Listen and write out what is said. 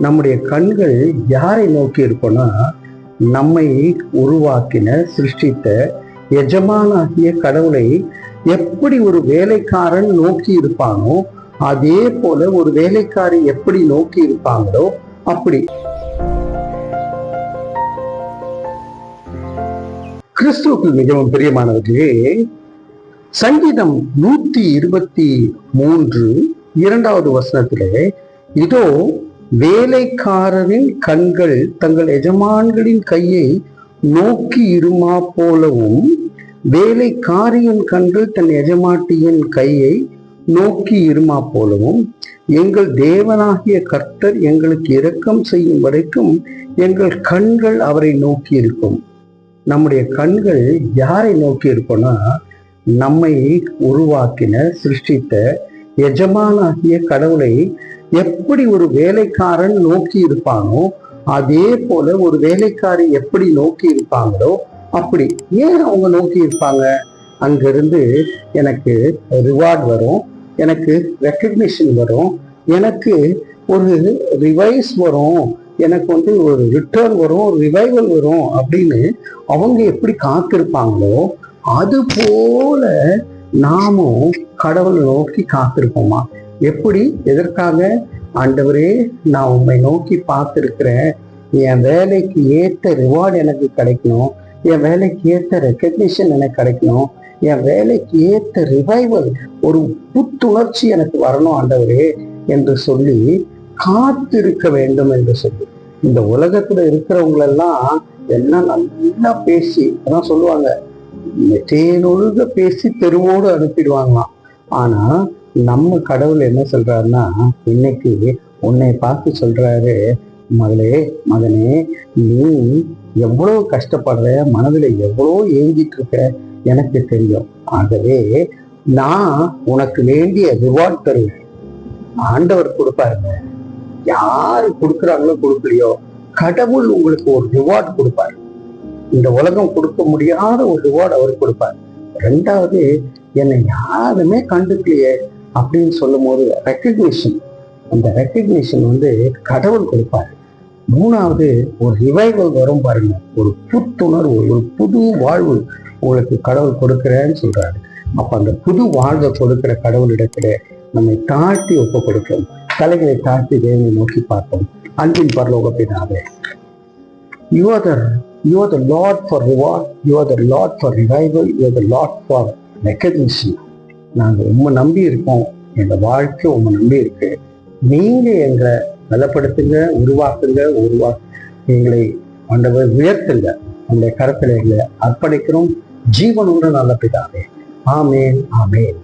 நம்முடைய கண்கள் யாரை நோக்கி இருக்கும்னா நம்மை உருவாக்கின சிருஷ்டித்த எஜமானாகிய கடவுளை எப்படி ஒரு வேலைக்காரன் நோக்கி இருப்பானோ அதே போல ஒரு வேலைக்காரி எப்படி நோக்கி இருப்பாங்களோ அப்படி. கிறிஸ்துவுக்குள் மிகவும் பிரியமானவர்களே சங்கீதம் நூத்தி இருபத்தி மூன்று இரண்டாவது வசனத்திலே இதோ வேலைக்காரரின் கண்கள் தங்கள் எஜமான்களின் கையை நோக்கி இருமா போலவும் வேலைக்காரியின் கண்கள் தன் எஜமாட்டியின் கையை நோக்கி இருமா போலவும் எங்கள் தேவனாகிய கர்த்தர் எங்களுக்கு இரக்கம் செய்யும் வரைக்கும் எங்கள் கண்கள் அவரை நோக்கி இருக்கும். நம்முடைய கண்கள் யாரை நோக்கி இருக்கும்னா நம்மை உருவாக்கின சிருஷ்டித்த எஜமானாகிய கடவுளை எப்படி ஒரு வேலைக்காரன் நோக்கி இருப்பானோ அதே போல ஒரு வேலைக்காரி எப்படி நோக்கி இருப்பாங்களோ அப்படி. ஏன் அவங்க நோக்கி இருப்பாங்க? அங்கிருந்து எனக்கு ரிவார்ட் வரும் எனக்கு ரெக்கக்னிஷன் வரும் எனக்கு ஒரு ரிவைஸ் வரும் எனக்கு வந்து ஒரு ரிட்டர்ன் வரும் ஒரு ரிவைவல் வரும் அப்படின்னு அவங்க எப்படி காத்திருப்பாங்களோ அது போல நாமும் கடவுளை நோக்கி காத்திருப்போமா? எப்படி எதற்காக? ஆண்டவரே நான் உண்மை நோக்கி பார்த்துருக்கிறேன். என் வேலைக்கு ஏற்ற ரிவார்டு எனக்கு கிடைக்கணும். என் வேலைக்கு ஏற்ற ரெக்கக்னிஷன் எனக்கு கிடைக்கணும். என் வேலைக்கு ஏற்ற ரிவைவல் ஒரு புத்துணர்ச்சி எனக்கு வரணும் ஆண்டவரே என்று சொல்லி காத்திருக்க வேண்டும் என்று சொல்லி. இந்த உலகத்துல இருக்கிறவங்களெல்லாம் எல்லாம் நல்லா பேசி அதான் சொல்லுவாங்க தேனொழுக பேசி தெருவோடு அனுப்பிடுவாங்களாம். ஆனா நம்ம கடவுள் என்ன சொல்றாருன்னா இன்னைக்கு உன்னை பார்த்து சொல்றாரு மகளே மகனே நீ எவ்வளவு கஷ்டப்படுற மனதுல எவ்வளவு ஏங்கிட்டு இருக்க எனக்கு தெரியும். ஆகவே நான் உனக்கு வேண்டிய ரிவார்ட் தருவேன். ஆண்டவர் கொடுப்பாருங்க. யாரு கொடுக்குறாங்களோ கொடுக்கலையோ கடவுள் உங்களுக்கு ஒரு ரிவார்ட் கொடுப்பார். இந்த உலகம் கொடுக்க முடியாத ஒரு ரிவார்ட் அவர் கொடுப்பார். ரெண்டாவது என்னை யாருமே கண்டுக்கலையே. அப்படின்னு சொல்லும் போது ரெக்கக்னிஷன் அந்த ரெக்கக்னிஷன் வந்து கடவுள் கொடுப்பார். மூணாவது ஒரு ரிவைவல் வரும் பாருங்க. ஒரு புத்துணர்வு ஒரு புது வாழ்வு உங்களுக்கு கடவுள் கொடுக்கிறேன்னு சொல்றாரு. அப்ப அந்த புது வாழ்வை கொடுக்கிற கடவுள் இடத்துல நம்மை தாழ்த்தி ஒப்பு கொடுக்கும் தலைகளை தாழ்த்தி தேவனை நோக்கி பார்ப்போம். அன்பின் பரலோக பிதாவே you are the you are the lord for reward you are the lord for revival you are the lord for recognition நாங்கள் உண்மை நம்பி இருக்கோம். எங்க வாழ்க்கை உண்மை நம்பி இருக்கு. நீங்க எங்களை பலப்படுத்துங்க உருவாக்குங்க உருவா எங்களை ஆண்டவர் உயர்த்துங்க. அந்த கரத்தில் எங்களை அர்ப்பணிக்கிறோம். ஜீவனுள்ள நல்ல பிதாவே. ஆமேன் ஆமேன்.